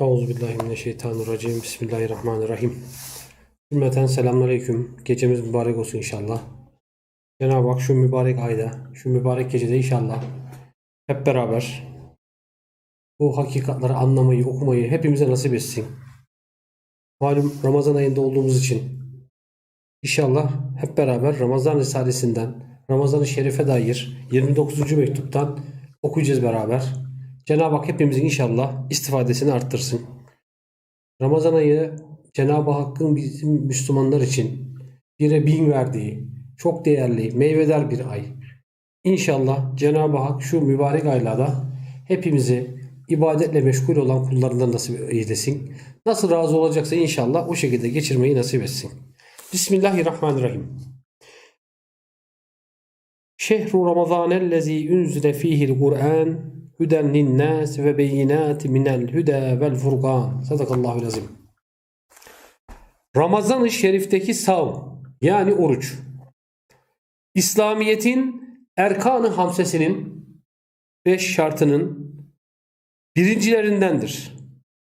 Euzubillahimineşşeytanirracim. Bismillahirrahmanirrahim. Cümleten selamünaleyküm. Gecemiz mübarek olsun inşallah. Cenab-ı Hak şu mübarek ayda, şu mübarek gecede inşallah hep beraber bu hakikatleri anlamayı, okumayı hepimize nasip etsin. Malum Ramazan ayında olduğumuz için inşallah hep beraber Ramazan Risalesinden, Ramazan-ı Şerif'e dair 29. mektuptan okuyacağız beraber. Cenab-ı Hak hepimizin inşallah istifadesini arttırsın. Ramazan ayı Cenab-ı Hakk'ın bizim Müslümanlar için bire bin verdiği çok değerli, meyvedar bir ay. İnşallah Cenab-ı Hak şu mübarek aylarda hepimizi ibadetle meşgul olan kullarından nasip eylesin. Nasıl razı olacaksa inşallah o şekilde geçirmeyi nasip etsin. Bismillahirrahmanirrahim. Şehru Ramazanellezi unzile fihil Kur'an hüden linnâs ve beyinât minel hüdâ vel furkan. Sadakallahu azim. Ramazan-ı Şerif'teki savm yani oruç. İslamiyet'in erkanı hamsesinin beş şartının birincilerindendir.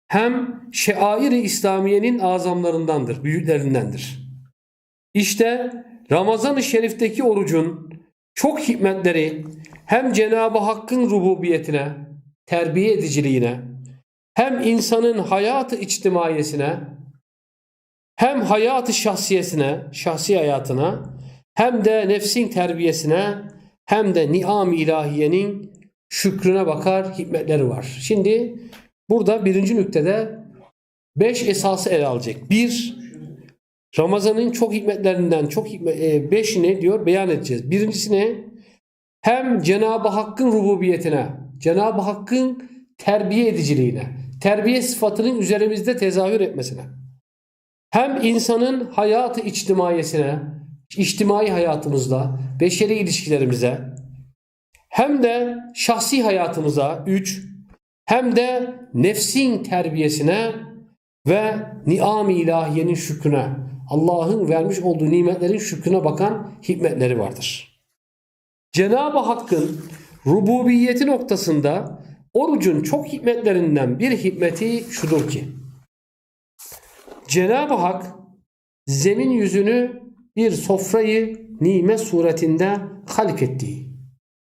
Hem şeair-i İslamiye'nin azamlarındandır, büyüklerindendir. İşte Ramazan-ı Şerif'teki orucun çok hikmetleri hem Cenab-ı Hakk'ın rububiyetine, terbiye ediciliğine, hem insanın hayatı içtimaiyesine, hem hayatı şahsiyesine, şahsi hayatına, hem de nefsin terbiyesine, hem de niam ilahiyenin şükrüne bakar hikmetleri var. Şimdi burada birinci nüktede beş esası ele alacak. Bir, Ramazan'ın çok hikmetlerinden çok hikmet, e, beşini diyor beyan edeceğiz. Birincisine hem Cenab-ı Hakk'ın rububiyetine, Cenab-ı Hakk'ın terbiye ediciliğine, terbiye sıfatının üzerimizde tezahür etmesine, hem insanın hayatı içtimaiyesine, içtimai hayatımızda, beşeri ilişkilerimize, hem de şahsi hayatımıza üç, hem de nefsin terbiyesine ve niam-ı ilahiyenin şükrüne, Allah'ın vermiş olduğu nimetlerin şükrüne bakan hikmetleri vardır. Cenab-ı Hakk'ın rububiyeti noktasında orucun çok hikmetlerinden bir hikmeti şudur ki Cenab-ı Hak zemin yüzünü bir sofrayı nimet suretinde halk ettiği.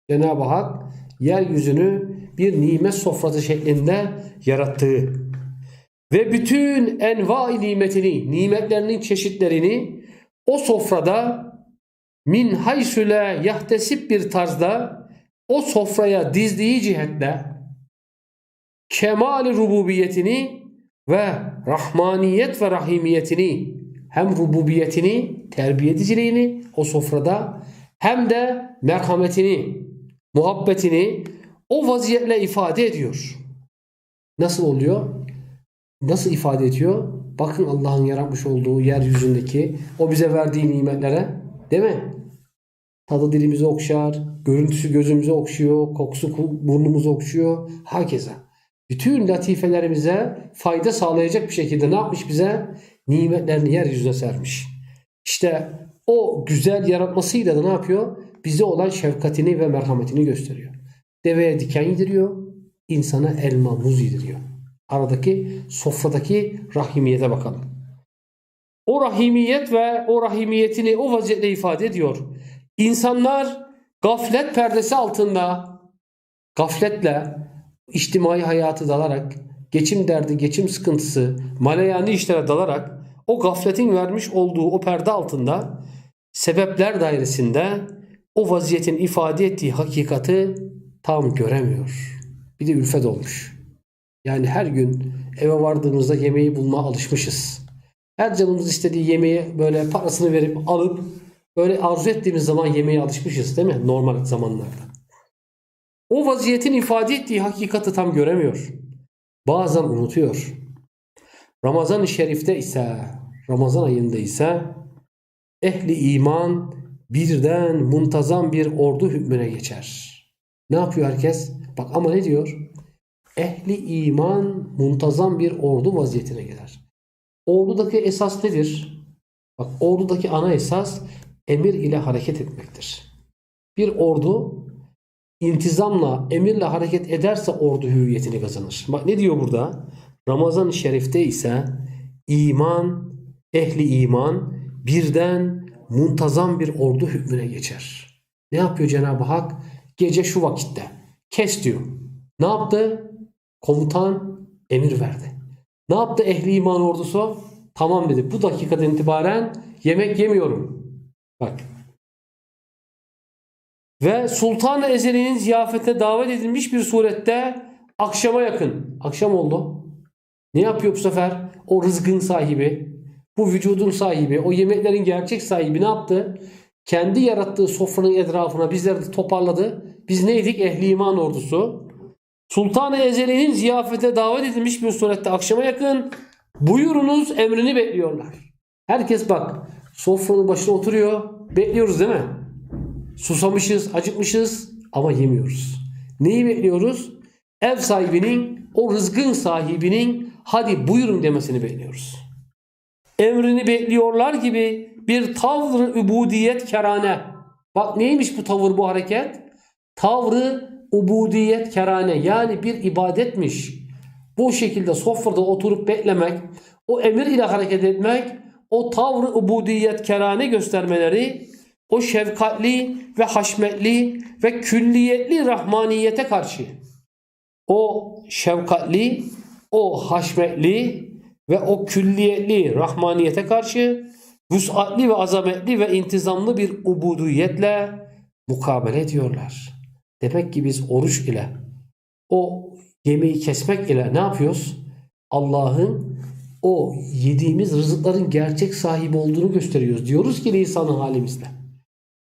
Cenab-ı Hak yeryüzünü bir nimet sofrası şeklinde yarattığı ve bütün enva nimetini, nimetlerinin çeşitlerini o sofrada min haysüle yahtesip bir tarzda o sofraya dizdiği cihetle kemali rububiyetini ve rahmaniyet ve rahimiyetini hem rububiyetini, terbiye ediciliğini o sofrada hem de merhametini, muhabbetini o vaziyetle ifade ediyor. Nasıl oluyor? Nasıl ifade ediyor? Bakın Allah'ın yaratmış olduğu yeryüzündeki o bize verdiği nimetlere değil mi? Tadı dilimizi okşar, görüntüsü gözümüzü okşuyor, kokusu burnumuzu okşuyor. Hakeza. Bütün latifelerimize fayda sağlayacak bir şekilde ne yapmış bize? Nimetlerini yeryüzüne sermiş. İşte o güzel yaratmasıyla da ne yapıyor? Bize olan şefkatini ve merhametini gösteriyor. Deveye diken yediriyor, insana elma muz yediriyor. Aradaki sofradaki rahimiyete bakalım. O rahimiyet ve o rahimiyetini o vaziyette ifade ediyor. İnsanlar gaflet perdesi altında gafletle içtimai hayatı dalarak, geçim derdi, geçim sıkıntısı, maleyani işlere dalarak o gafletin vermiş olduğu o perde altında sebepler dairesinde o vaziyetin ifade ettiği hakikati tam göremiyor. Bir de ülfet olmuş. Yani her gün eve vardığımızda yemeği bulma alışmışız. Her canımız istediği yemeği böyle parasını verip alıp böyle arzu ettiğimiz zaman yemeğe alışmışız değil mi? Normal zamanlarda. O vaziyetin ifade ettiği hakikati tam göremiyor. Bazen unutuyor. Ramazan-ı Şerif'te ise, Ramazan ayında ise ehli iman birden muntazam bir ordu hükmüne geçer. Ne yapıyor herkes? Bak ama ne diyor? Ehli iman muntazam bir ordu vaziyetine gelir. Ordudaki esas nedir? Bak ordudaki ana esas emir ile hareket etmektir. Bir ordu intizamla, emirle hareket ederse ordu hüviyetini kazanır. Bak ne diyor burada? Ramazan-ı Şerif'te ise iman, ehli iman birden muntazam bir ordu hükmüne geçer. Ne yapıyor Cenab-ı Hak? Gece şu vakitte. Kes diyor. Ne yaptı? Komutan emir verdi. Ne yaptı ehli iman ordusu? Tamam dedi. Bu dakikadan itibaren yemek yemiyorum. Bak. Ve Sultan-ı Ezeli'nin ziyafete davet edilmiş bir surette akşama yakın. Akşam oldu. Ne yapıyor bu sefer? O rızkın sahibi, bu vücudun sahibi, o yemeklerin gerçek sahibi ne yaptı? Kendi yarattığı sofranın etrafına bizleri de toparladı. Biz neydik? Ehli iman ordusu. Sultan-ı Ezeli'nin ziyafete davet edilmiş bir surette akşama yakın buyurunuz emrini bekliyorlar. Herkes bak sofranın başına oturuyor. Bekliyoruz değil mi? Susamışız, acıkmışız ama yemiyoruz. Neyi bekliyoruz? Ev sahibinin, o rızkın sahibinin hadi buyurun demesini bekliyoruz. Emrini bekliyorlar gibi bir tavrı ubudiyet kerane. Bak neymiş bu tavır bu hareket? Tavrı ubudiyet kerane yani bir ibadetmiş. Bu şekilde sofrada oturup beklemek, o emir ile hareket etmek, o tavrı ubudiyet kerane göstermeleri, o şefkatli ve haşmetli ve külliyetli rahmaniyete karşı o şefkatli, o haşmetli ve o külliyetli rahmaniyete karşı vüsatli ve azametli ve intizamlı bir ubudiyetle mukabele ediyorlar. Demek ki biz oruç ile o yemeği kesmek ile ne yapıyoruz? Allah'ın o yediğimiz rızıkların gerçek sahibi olduğunu gösteriyoruz. Diyoruz ki lisanı halimizle.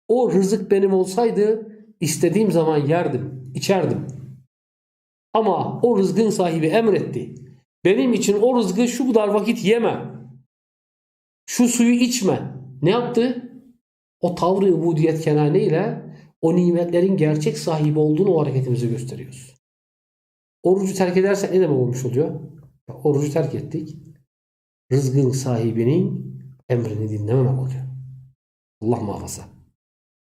O rızık benim olsaydı istediğim zaman yerdim, içerdim. Ama o rızkın sahibi emretti. Benim için o rızkı şu kadar vakit yeme. Şu suyu içme. Ne yaptı? O tavrı ubudiyet kenane ile o nimetlerin gerçek sahibi olduğunu o hareketimize gösteriyoruz. Orucu terk edersek ne demek olmuş oluyor? Orucu terk ettik. Rızkın sahibinin emrini dinlememek oluyor. Allah muhafaza.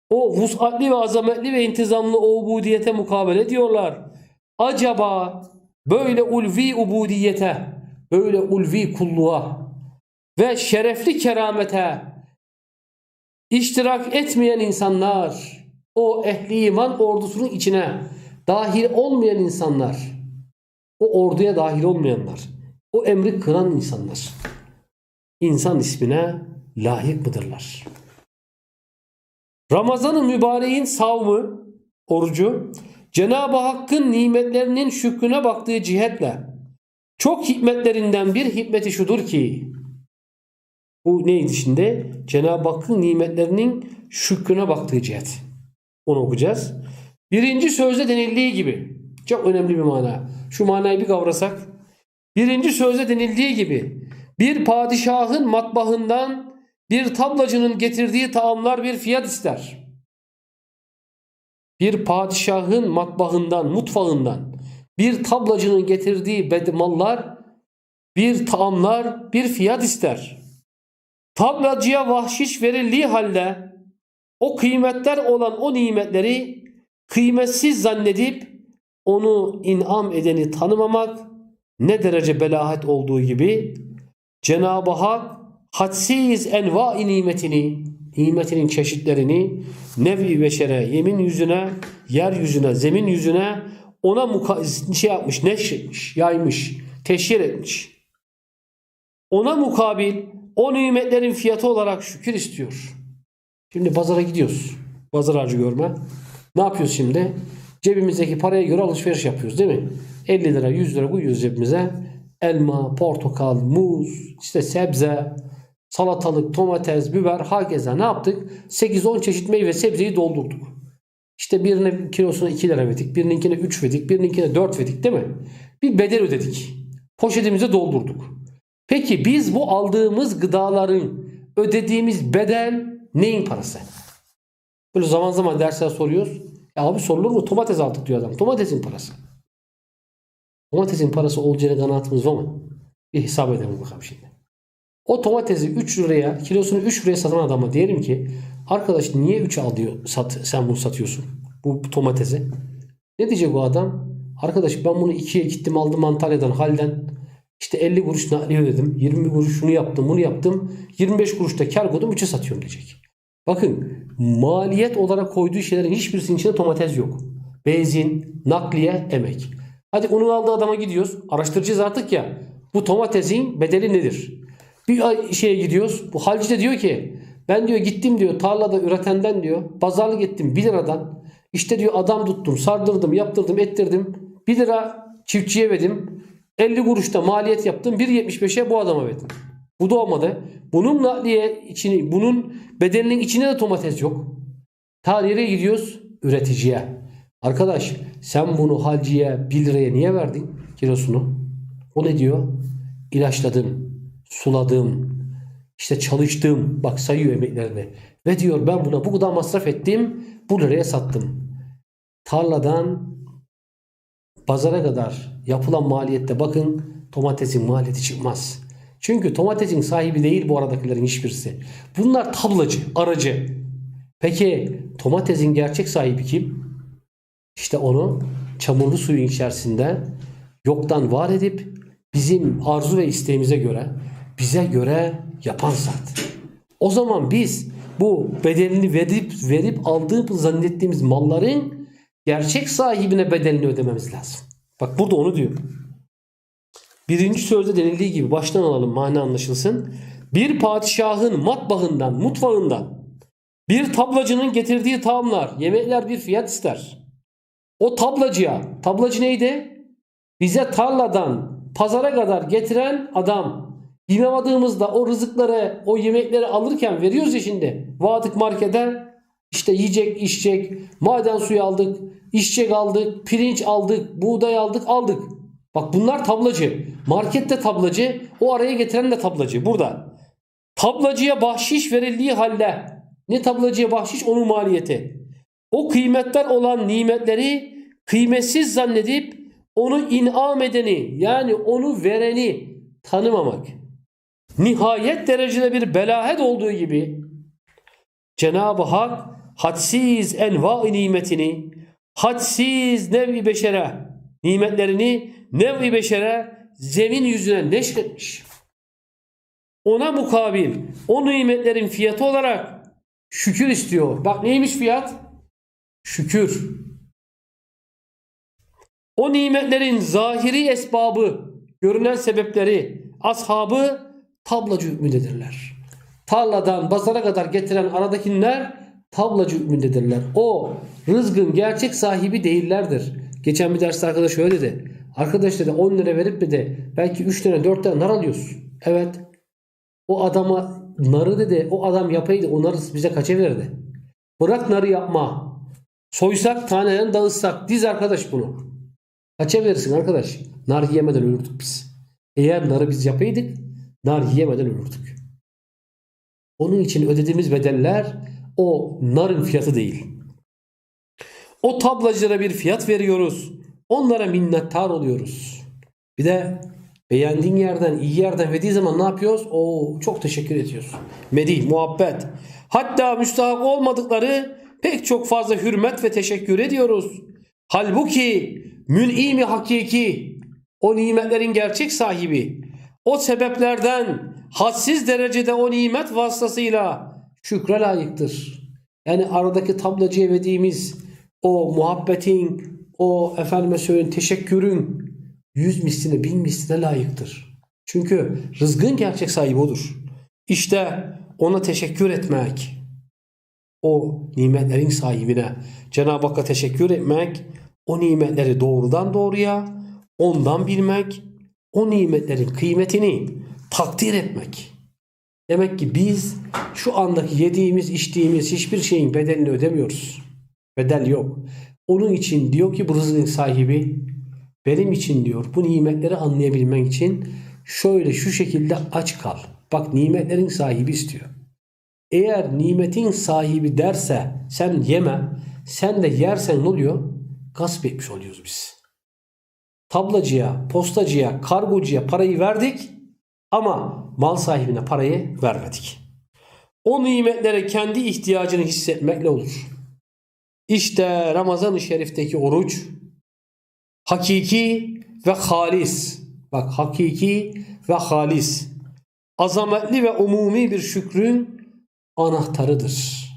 O vusatli ve azametli ve intizamlı o ubudiyete mukabele ediyorlar. Acaba böyle ulvi ubudiyete, böyle ulvi kulluğa ve şerefli keramete iştirak etmeyen insanlar, o ehli iman ordusunun içine dahil olmayan insanlar, o orduya dahil olmayanlar, o emri kıran insanlar, insan ismine layık mıdırlar? Ramazan-ı mübareğin savmı, orucu, Cenab-ı Hakk'ın nimetlerinin şükrüne baktığı cihetle çok hikmetlerinden bir hikmeti şudur ki bu neydi şimdi? Cenab-ı Hakk'ın nimetlerinin şükrüne baktığı cihet. Onu okuyacağız. Birinci sözde denildiği gibi çok önemli bir mana. Şu manayı bir kavrasak. Birinci sözde denildiği gibi bir padişahın matbahından bir tablacının getirdiği taamlar bir fiyat ister. Bir padişahın matbahından, mutfağından bir tablacının getirdiği mallar, bir taamlar bir fiyat ister. Tablacıya vahşiş verildiği halde o kıymetler olan o nimetleri kıymetsiz zannedip onu inam edeni tanımamak ne derece belahat olduğu gibi Cenab-ı Hak hadsiz enva-i nimetini, nimetinin çeşitlerini nevi beşere, yemin yüzüne, yeryüzüne, zemin yüzüne ona şey yapmış, neşretmiş, yaymış, teşhir etmiş. Ona mukabil o nimetlerin fiyatı olarak şükür istiyor. Şimdi pazara gidiyoruz. Pazar harcı görme. Ne yapıyoruz şimdi? Cebimizdeki paraya göre alışveriş yapıyoruz değil mi? 50 lira 100 lira koyuyoruz cebimize. Elma, portakal, muz, işte sebze, salatalık, domates, biber, hakeza ne yaptık? 8-10 çeşit meyve sebzeyi doldurduk. İşte birine kilosuna 2 lira verdik, birininkine 3 verdik, birininkine 4 verdik değil mi? Bir bedel ödedik. Poşetimize doldurduk. Peki biz bu aldığımız gıdaların ödediğimiz bedel neyin parası? Böyle zaman zaman dersler soruyoruz. Ya abi sorulur mu? Domates aldık diyor adam. Domatesin parası. Domatesin parası olacağına kanaatimiz var mı? Bir hesap edelim bakalım şimdi. O domatesi 3 liraya, kilosunu 3 liraya satan adama diyelim ki arkadaş niye 3 al diyor, sat, sen bunu satıyorsun? Bu domatesi. Ne diyecek o adam? Arkadaş ben bunu 2'ye gittim aldım Antalya'dan halden. İşte 50 kuruş nakliye ödedim. 20 kuruş şunu yaptım bunu yaptım. 25 kuruşta kar koydum 3'e satıyorum diyecek. Bakın maliyet olarak koyduğu şeylerin hiçbirisinin içinde domates yok. Benzin, nakliye, emek. Hadi onu aldığı adama gidiyoruz. Araştıracağız artık ya. Bu domatesin bedeli nedir? Bir şeye gidiyoruz. Bu halci de diyor ki ben diyor gittim diyor tarlada üretenden diyor pazarlık ettim 1 liradan. İşte diyor adam tuttum sardırdım yaptırdım ettirdim 1 lira çiftçiye verdim. 50 kuruşta maliyet yaptım 1.75'e bu adama verdim. Bu da olmadı. Bunun nakliye içini bunun bedelinin içine de domates yok. Ta gidiyoruz? Üreticiye. Arkadaş sen bunu halciye 1 liraya niye verdin kilosunu? O ne diyor? İlaçladım, suladım, işte çalıştım. Bak sayıyor emeklerini. Ve diyor ben buna bu kadar masraf ettim, bu liraya sattım. Tarladan pazara kadar yapılan maliyette bakın domatesin maliyeti çıkmaz. Çünkü domatesin sahibi değil bu aradakilerin hiçbirisi. Bunlar tablacı, aracı. Peki domatesin gerçek sahibi kim? İşte onu çamurlu suyun içerisinde yoktan var edip bizim arzu ve isteğimize göre bize göre yapan zat. O zaman biz bu bedelini verip verip aldığımız zannettiğimiz malların gerçek sahibine bedelini ödememiz lazım. Bak burada onu diyor. Birinci sözde denildiği gibi baştan alalım mana anlaşılsın. Bir padişahın matbahından, mutfağından bir tablacının getirdiği taamlar, yemekler bir fiyat ister. O tablacıya, tablacı neydi? Bize tarladan pazara kadar getiren adam. Bilemediğimizde o rızıkları, o yemekleri alırken veriyoruz ya şimdi. Vadık markete işte yiyecek, içecek, maden suyu aldık, içecek aldık, pirinç aldık, buğday aldık, aldık. Bak bunlar tablacı. Markette tablacı, o araya getiren de tablacı. Burada. Tablacıya bahşiş verildiği halde ne tablacıya bahşiş onun maliyeti. O kıymetler olan nimetleri kıymetsiz zannedip onu inam edeni yani onu vereni tanımamak. Nihayet derecede bir belahet olduğu gibi Cenab-ı Hak hadsiz enva-i nimetini hadsiz nev-i beşere nimetlerini nev-i beşere zemin yüzüne neşretmiş. Ona mukabil o nimetlerin fiyatı olarak şükür istiyor. Bak neymiş fiyat? Şükür. O nimetlerin zahiri esbabı, görünen sebepleri, ashabı tablacı hükmündedirler. Tarladan pazara kadar getiren aradakiler tablacı hükmündedirler. O rızkın gerçek sahibi değillerdir. Geçen bir derste arkadaş şöyle dedi. Arkadaş dedi 10 lira verip de belki 3 tane 4 tane nar alıyorsun. Evet. O adama narı dedi o adam yapaydı o narı bize kaça verirdi? Bırak narı yapma. Soysak taneden dağıtsak diz arkadaş bunu. Kaça verirsin arkadaş? Nar yemeden ölürdük biz. Eğer narı biz yapaydık nar yemeden ölürdük. Onun için ödediğimiz bedeller o narın fiyatı değil. O tablacılara bir fiyat veriyoruz. Onlara minnettar oluyoruz. Bir de beğendiğin yerden, iyi yerden verdiği zaman ne yapıyoruz? Oo çok teşekkür ediyoruz. Medih, muhabbet. Hatta müstahak olmadıkları pek çok fazla hürmet ve teşekkür ediyoruz. Halbuki mün'imi hakiki, o nimetlerin gerçek sahibi, o sebeplerden hadsiz derecede o nimet vasıtasıyla şükre layıktır. Yani aradaki tablacıya verdiğimiz o muhabbetin, o efendime söyleyeyim teşekkürün yüz misline bin misline layıktır. Çünkü rızkın gerçek sahibi odur. İşte ona teşekkür etmek, o nimetlerin sahibine Cenab-ı Hakk'a teşekkür etmek, o nimetleri doğrudan doğruya ondan bilmek, o nimetlerin kıymetini takdir etmek. Demek ki biz şu andaki yediğimiz, içtiğimiz hiçbir şeyin bedelini ödemiyoruz. Bedel yok. Onun için diyor ki bu rızkın sahibi benim için diyor bu nimetleri anlayabilmen için şöyle şu şekilde aç kal. Bak nimetlerin sahibi istiyor. Eğer nimetin sahibi derse sen yeme, sen de yersen ne oluyor? Gasp etmiş oluyoruz biz. Tablacıya, postacıya, kargocuya parayı verdik ama mal sahibine parayı vermedik. O nimetlere kendi ihtiyacını hissetmekle olur. İşte Ramazan-ı Şerif'teki oruç hakiki ve halis Bak hakiki ve halis. Azametli ve umumi bir şükrün anahtarıdır.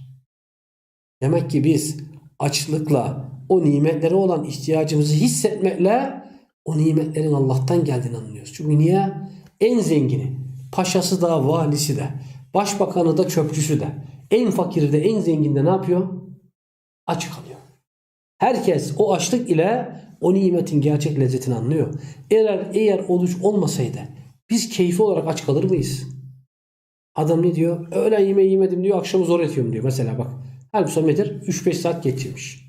Demek ki biz açlıkla o nimetlere olan ihtiyacımızı hissetmekle o nimetlerin Allah'tan geldiğini anlıyoruz. Çünkü niye? En zengini, paşası da, valisi de, başbakanı da, çöpçüsü de, en fakiri de, en zengin de ne yapıyor? Aç kalıyor. Herkes o açlık ile o nimetin gerçek lezzetini anlıyor. Eğer eğer oruç olmasaydı biz keyfi olarak aç kalır mıyız? Adam ne diyor? Öğlen yemeği yemedim diyor, akşamı zor yatıyorum diyor. Mesela bak. Halbuki nedir? 3-5 saat geçirmiş.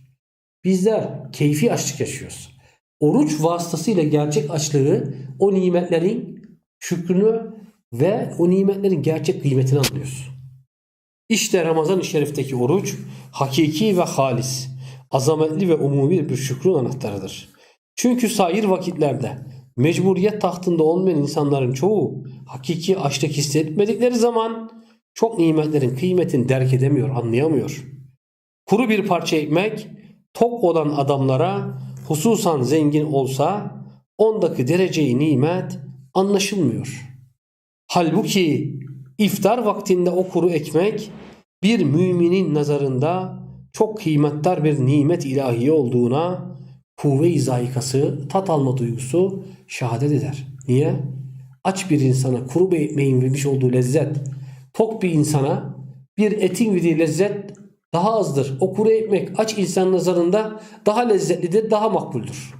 Bizler keyfi açlık yaşıyoruz. Oruç vasıtasıyla gerçek açlığı, o nimetlerin şükrünü ve o nimetlerin gerçek kıymetini anlıyoruz. İşte Ramazan-ı Şerif'teki oruç hakiki ve halis, azametli ve umumi bir şükrün anahtarıdır. Çünkü sair vakitlerde mecburiyet tahtında olmayan insanların çoğu hakiki açlık hissetmedikleri zaman çok nimetlerin kıymetini derk edemiyor, anlayamıyor. Kuru bir parça ekmek tok olan adamlara hususan zengin olsa ondaki dereceyi nimet anlaşılmıyor. Halbuki iftar vaktinde o kuru ekmek bir müminin nazarında çok kıymetli bir nimet ilahi olduğuna kuvve-i zayikası, tat alma duygusu şehadet eder. Niye? Aç bir insana kuru bir ekmeğin vermiş olduğu lezzet, tok bir insana bir etin verdiği lezzet daha azdır. O kuru ekmek aç insan nazarında daha lezzetlidir, daha makbuldür.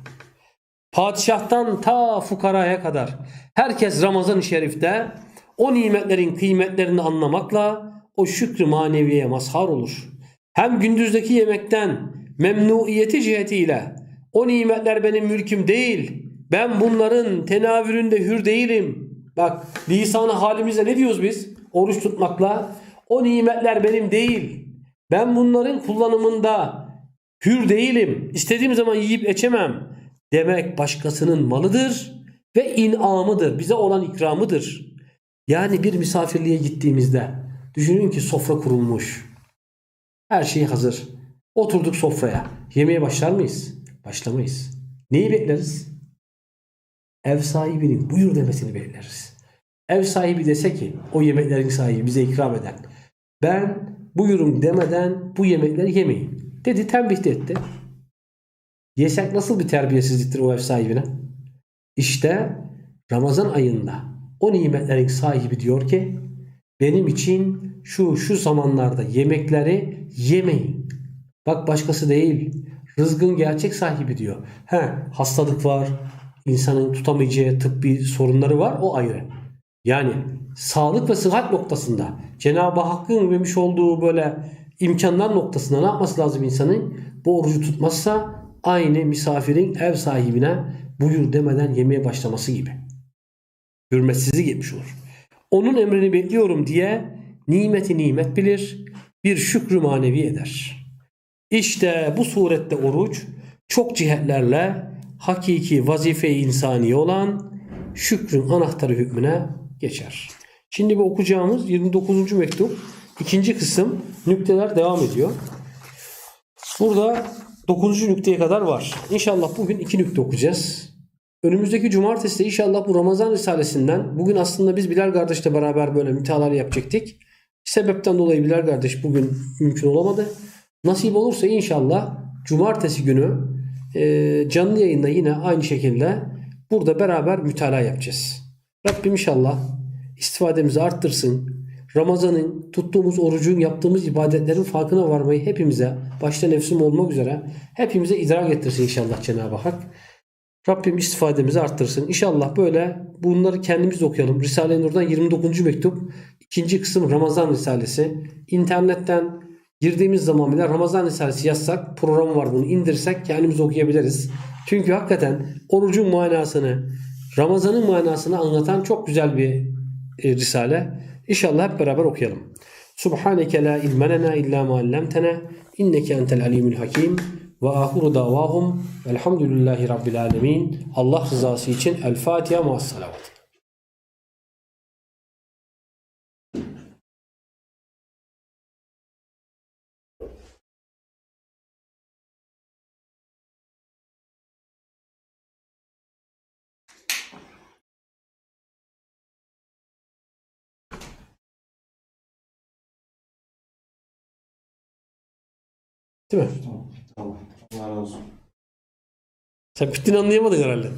Padişahtan ta fukaraya kadar herkes Ramazan-ı Şerif'te o nimetlerin kıymetlerini anlamakla o şükrü maneviye mazhar olur. Hem gündüzdeki yemekten memnuiyeti cihetiyle o nimetler benim mülküm değil. Ben bunların tenavüründe hür değilim. Bak lisanı halimizde ne diyoruz biz? Oruç tutmakla. O nimetler benim değil. Ben bunların kullanımında hür değilim. İstediğim zaman yiyip içemem. Demek başkasının malıdır ve inamıdır. Bize olan ikramıdır. Yani bir misafirliğe gittiğimizde düşünün ki sofra kurulmuş. Her şey hazır. Oturduk sofraya. Yemeğe başlar mıyız? Başlamayız. Neyi bekleriz? Ev sahibinin buyur demesini bekleriz. Ev sahibi dese ki o yemeklerin sahibi bize ikram eden ben buyurun demeden bu yemekleri yemeyin. Dedi tembih de etti. Yesek nasıl bir terbiyesizliktir o ev sahibine? İşte Ramazan ayında o nimetlerin sahibi diyor ki benim için şu şu zamanlarda yemekleri yemeyin. Bak başkası değil. Rızgın gerçek sahibi diyor. He hastalık var. insanın tutamayacağı tıbbi sorunları var. O ayrı. Yani sağlık ve sıhhat noktasında Cenab-ı Hakk'ın vermiş olduğu böyle imkanlar noktasında ne yapması lazım insanın? Bu orucu tutmazsa aynı misafirin ev sahibine buyur demeden yemeye başlaması gibi. Hürmetsizlik etmiş olur. Onun emrini bekliyorum diye nimeti nimet bilir, bir şükrü manevi eder. İşte bu surette oruç çok cihetlerle hakiki vazife-i insani olan şükrün anahtarı hükmüne geçer. Şimdi bu okuyacağımız 29. mektup ikinci kısım nükteler devam ediyor. Burada 9. nükteye kadar var. İnşallah bugün iki nükte okuyacağız. Önümüzdeki cumartesi de inşallah bu Ramazan Risalesinden bugün aslında biz Bilal kardeşle beraber böyle mütealar yapacaktık. Sebepten dolayı Bilal kardeş bugün mümkün olamadı. Nasip olursa inşallah cumartesi günü e, canlı yayında yine aynı şekilde burada beraber mütalaa yapacağız. Rabbim inşallah istifademizi arttırsın. Ramazan'ın, tuttuğumuz orucun, yaptığımız ibadetlerin farkına varmayı hepimize, başta nefsim olmak üzere hepimize idrak ettirsin inşallah Cenab-ı Hak. Rabbim istifademizi arttırsın. İnşallah böyle bunları kendimiz okuyalım. Risale-i Nur'dan 29. mektup. ikinci kısım Ramazan Risalesi. İnternetten girdiğimiz zaman bile Ramazan Risalesi yazsak programı var bunu indirsek kendimiz okuyabiliriz. Çünkü hakikaten orucun manasını, Ramazan'ın manasını anlatan çok güzel bir e, risale. İnşallah hep beraber okuyalım. Subhaneke la ilme lena illa ma allamtena inneke entel alimul hakim ve ahiru davahum velhamdülillahi rabbil alemin. Allah rızası için El Fatiha muas. Değil mi? Tamam. Allah razı olsun. Sen bittiğini anlayamadın herhalde.